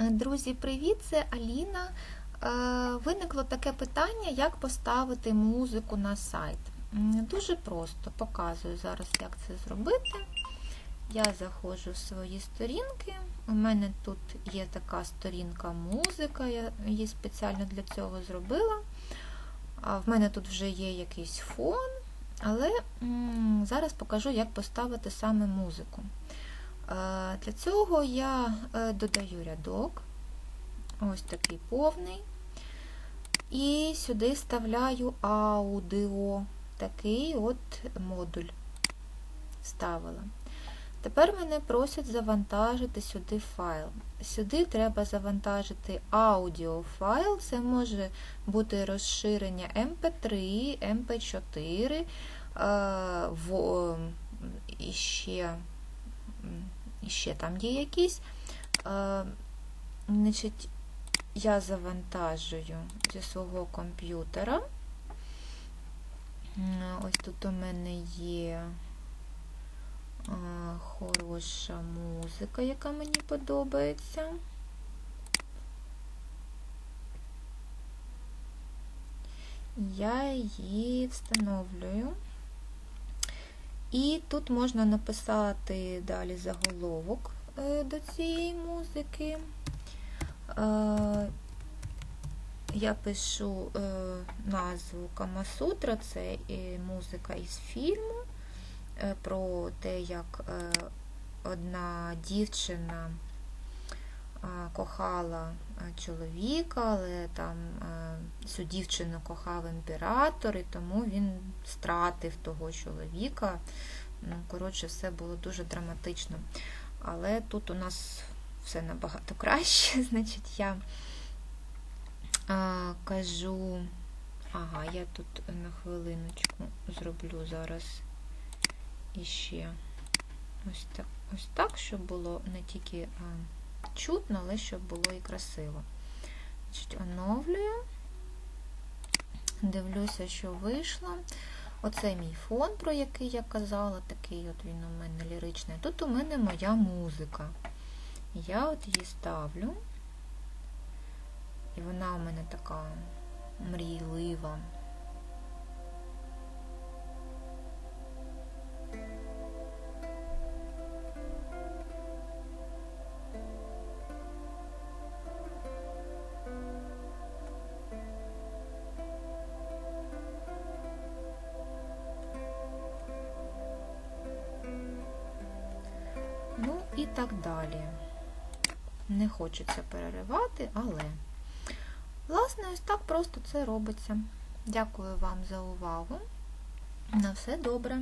Е, Друзі, привіт! Це Аліна. Е, Виникло таке питання, як поставити музику на сайт. Дуже просто показую зараз, як це зробити. Я заходжу в свої сторінки. У мене тут є така сторінка музика, я її спеціально для цього зробила. В мене тут вже є якийсь фон, але зараз покажу, як поставити саме музику. Для цього я е, додаю рядок, ось такий повний, і сюди вставляю аудіо, такий от модуль вставила. Тепер мене просять завантажити сюди файл. Сюди треба завантажити аудіофайл, це може бути розширення MP3, MP4, е, в, і ще ще там є якісь. Е, значить, я завантажую зі свого комп'ютера. Ось тут у мене є е, хороша музика, яка мені подобається. Я її встановлюю. І тут можна написати далі заголовок е, до цієї музики. Е, Я пишу е, назву Камасутра, це музика із фільму, про те, як одна дівчина кохала чоловіка, але там цю дівчину кохав імператор, і тому він стратив того чоловіка. Ну, коротше, все було дуже драматично. Але тут у нас все набагато краще. Значить, я а, кажу, ага, я тут на хвилиночку зроблю зараз іще ось так, ось так, щоб було не тільки а, чутно, але щоб було і красиво. Значить, оновлюю. Дивлюся, що вийшло. Оце мій фон, про який я казала, такий от він у мене ліричний. Тут у мене моя музика. Я от її ставлю, і вона у мене така мрійлива. І так далі. Не хочеться переривати, але, власне, ось так просто це робиться. Дякую вам за увагу. На все добре.